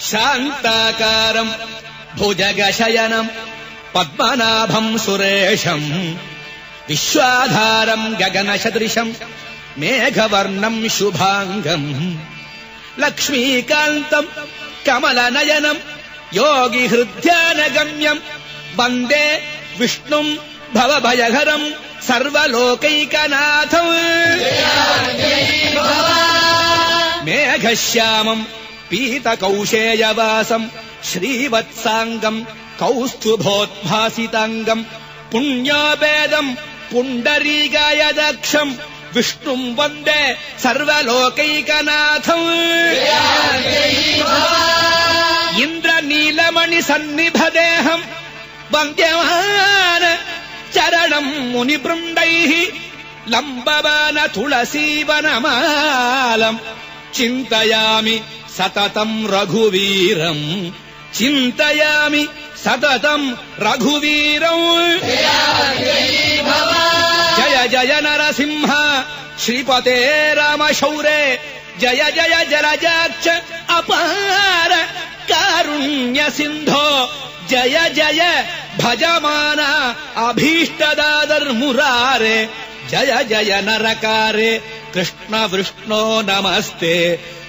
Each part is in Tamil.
शान्ताकारम् भुजगशयनम् पद्मनाभम् सुरेशम् विश्वाधारम् गगनसदृशम् मेघवर्णम् शुभाङ्गम् लक्ष्मीकान्तम् कमलनयनम् योगिहृद्यानगम्यम् वन्दे विष्णुम् भवभयहरम् सर्वलोकैकनाथम्। मेघश्यामम् पीतकौशेयवासम् श्रीवत्साङ्गम् कौस्तुभोद्भासिताङ्गम् पुण्योपेदम् पुण्डरीकायदक्षम् विष्णुम् वन्दे सर्वलोकैकनाथम् इन्द्रनीलमणिसन्निभदेहम् वन्द्यमान चरणम् मुनिवृन्दैः लम्बवान तुलसीवनमालम् चिन्तयामि सततम् रघुवीरम् चिन्तयामि सततम् रघुवीरम् जय जय नरसिंह श्रीपते रामशौरे जय जय जलजाक्ष अपार कारुण्य सिन्धो जय जय भजमान अभीष्टदादर्मुरारे जय जय नरकारे कृष्ण विष्णो नमस्ते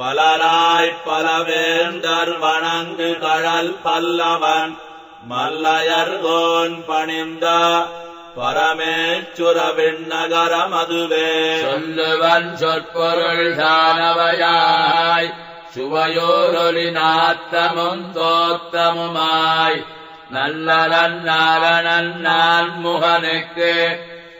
பலராய் பலவேந்தர் வணங்கு கழல் பல்லவன் மல்லையர்கோன் பணிந்த பரமேச்சுர விண்ணகரம் அதுவே சொல்லுவன் சொற்பொருள் காணவையாய் சுவையோரொலி நாத்தமும் தோத்தமுமாய் நல்லரன் நாரணன் நான் முகனுக்கு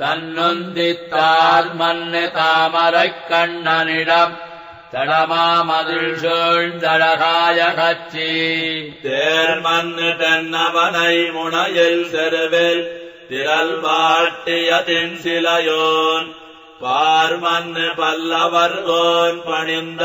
தன்னுந்தித்தார் மண்ணு தாமரைக் கண்ணனிடம் தடமாமதில் சூழ்ந்தழகாய கச்சி. தேர்மன்னு தென்னவனை முனையில் செருவில் திரள் வாட்டியதின் சிலையோன் பார்மன்னு பல்லவர்கோன் பணிந்த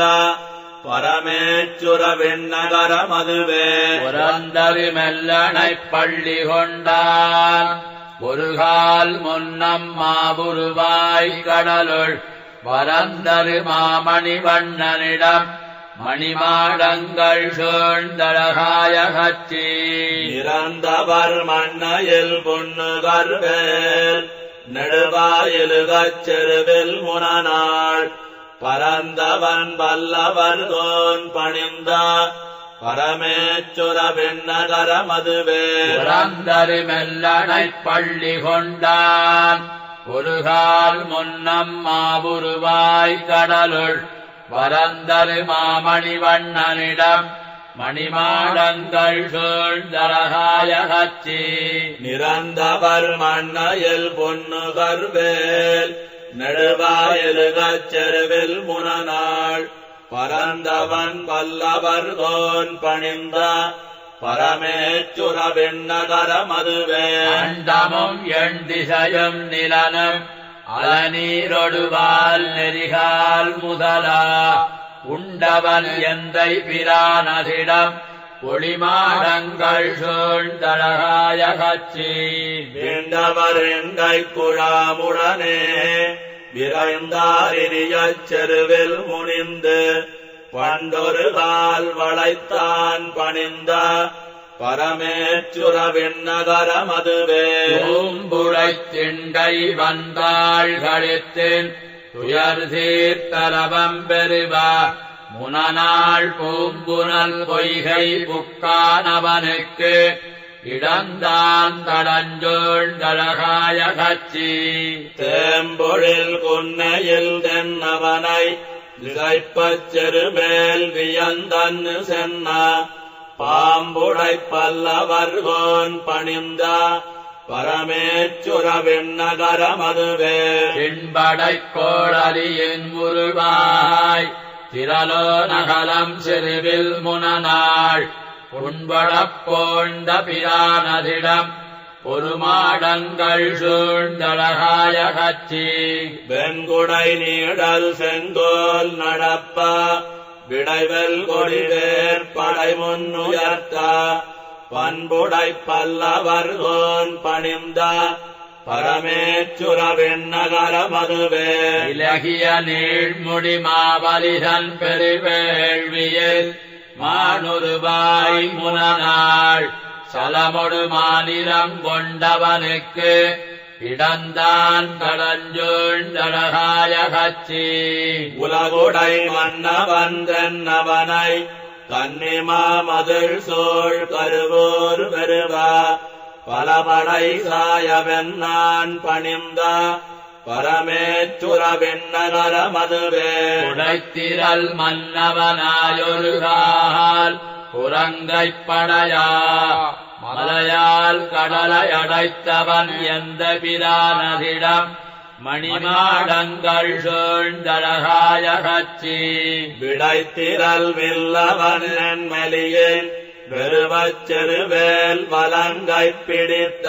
பரமேச்சுர விண்ணகரம் அதுவே புரந்தரி மெல்லனைப் பள்ளி கொண்டான். முருகால் முன்னம் மாபுருவாய் கடலுள் வரந்தரு மாமணி வண்ணனிடம் மணிமாடங்கள் சோழ்ந்தழகாய கச்சி இறந்தவர் மண்ணையில் பொன்னுகர்வேல் நெடுவாயிலுகச் செருவில் முனநாள் பரந்தவன் வல்லவர் தோன் பணிந்தார் பரமேச்சுர விண்ணகரம் அதுவே புரந்தரு மெல்லனைப் பள்ளி கொண்டான். ஒருகால் முன்னம் மாபுருவாய் கடலுள். வரந்தரு மாமணி வண்ணனிடம் மணிமாடங்கள் சூழ்ந்தழகாய கச்சி நிறந்தவர் மண்ணையில் பொன்னுகர்வேல். நெடுவாயிலுகச் செருவில் முனநாள். பரந்தவன் வல்லவர் கோன் பணிந்த பரமேச்சுர விண்ணகரம் அதுவே அண்டமும் எண் திசையும் நிலனும் அலநீரொடுவால் நெறிகால் முதலா. உண்டவன் எந்தை பிரானதிடம் ஒளிமாடங்கள் சூழ்ந்தழகாய கச்சி வேண்டவர் எங்கை குழாமுடனே விரைந்தாரியச்செருவில் முனிந்து பண்டொருதால் வளைத்தான் பணிந்த பரமேச்சுர விண்ணகரம் அதுவே திண்டை வந்தாள் கழித்தேன் துயர் சீர்த்தரவம் பெறுவா. முனநாள் பூம்புனல் பொய்கை புக்கானவனுக்கு தழகாய கச்சி. தேம்பொழில் குன்னையில் தென்னவனை திசைப்பச் செருமேல் வியந்தன்னு சென்ன. பாம்புடை பல்லவர்கோன் பணிந்த பரமேச்சுர விண்ணகரமதுவே பின்படைக் கோளலியின் முருவாய் திரலோ நகலம் சிறுவில் முனநாள் உண்படப் போழ்ந்த பிரானதிடம் பொறுமாடங்கள் சூழ்ந்தழகாய கச்சி வெண்குடை நீடல் செங்கோல் நடப்ப விடைவெல் கொடிவேர் படை முன்னுயர்த்த பண்புடை பல்லவர்கோன் பணிந்த பரமேச்சுர விண்ணகர மதுவே. இலகிய நீழ்முடி மாவலிதன் பெருவேள்வியில் மானுருவாய் முனநாள் சலமொடு மாநிலம் கொண்டவனுக்கு இடந்தான் கடஞ்சூழ்ந்தழகாய கச்சி உலகுடை மன்னவன் தென்னவனை கன்னிமா மதில் சோழ் கருவோர் பெருவ பலபடை சாயவென் நான் பணிந்த பரமேச்சுர விண்ணகர மதுவே உடைத்திரல் மன்னவனாயொருகால் குரங்கைப் படையா மலையால் கடலை அடைத்தவன் எந்த பிரானதிடம்? மணிமாடங்கள் சூழ்ந்தழகாய கச்சி விடைத்திரல் வில்லவன் மெலியேன் வெறுவச் செருவேல் வலங்கைப் பிடித்த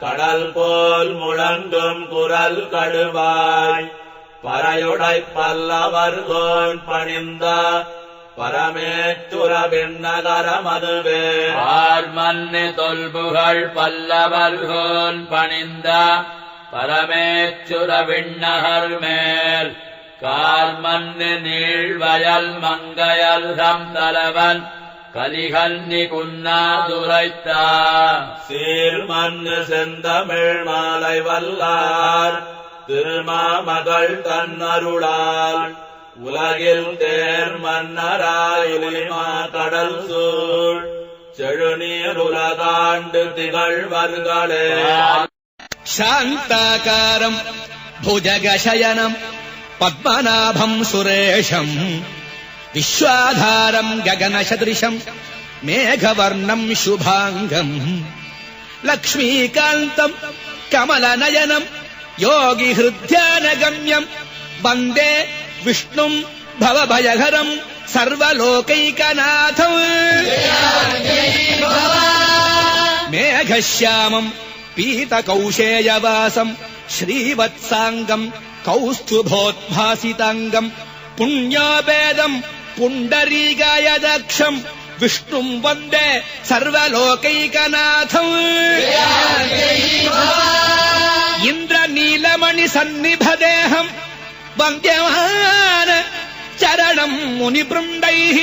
கடல் போல் முழங்கும் குரல் கடுவாய். பறையுடை பல்லவர் பல்லவர்கோன் பணிந்த பரமேச்சுர விண்ணகர மதுவே பார்மன்னு தொல்புகழ் பல்லவர்கோன் பணிந்த பரமேச்சுர விண்ணகர் மேல். கார்மன்னு நீழ்வயல் மங்கையல் தம் தலைவன் கலிகன்னி குன்னாதுரைத்தா சீர்மன்னு செந்தமிழ் மாலை வல்லார் திருமாமகள் தன்னருளால் உலகில் தேர் மன்னராயிலிமா கடல் சூழ் செழுநீருலகாண்டு திகழ்வர்களே. சாந்தாகாரம் புஜகசயனம் பத்மநாபம் சுரேஷம் विश्वाधारम् गगनसदृशम् मेघवर्णम् शुभाङ्गम् लक्ष्मीकान्तम् कमलनयनम् योगिहृद्यानगम्यम् वन्दे विष्णुम् भवभयहरम् सर्वलोकैकनाथम् मेघश्यामम् पीतकौशेयवासम् श्रीवत्साङ्गम् कौस्तुभोद्भासिताङ्गम् पुण्यापेदम् पुण्डरीकायदक्षम् विष्णुम् वन्दे सर्वलोकैकनाथम्। इन्द्रनीलमणिसन्निभदेहम् वन्द्यमान चरणम् मुनिवृन्दैः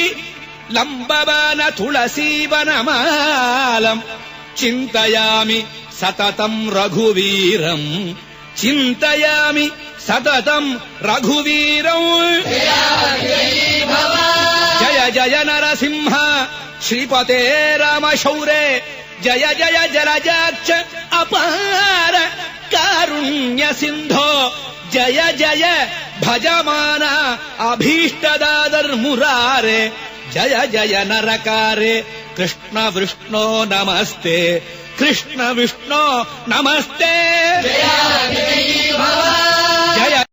लम्बवान तुलसीवनमालम् चिन्तयामि सततम् रघुवीरम् चिन्तयामि सततम् रघुवीरम् जय जय नरसिंह। श्रीपते रामशौरे। जय जय जलजाक्ष अपार कारुण्य सिन्धो जय जय भजमान अभीष्टदादर्मुरारे जय जय नरकारे। कृष्ण विष्णो नमस्ते। कृष्ण विष्णो नमस्ते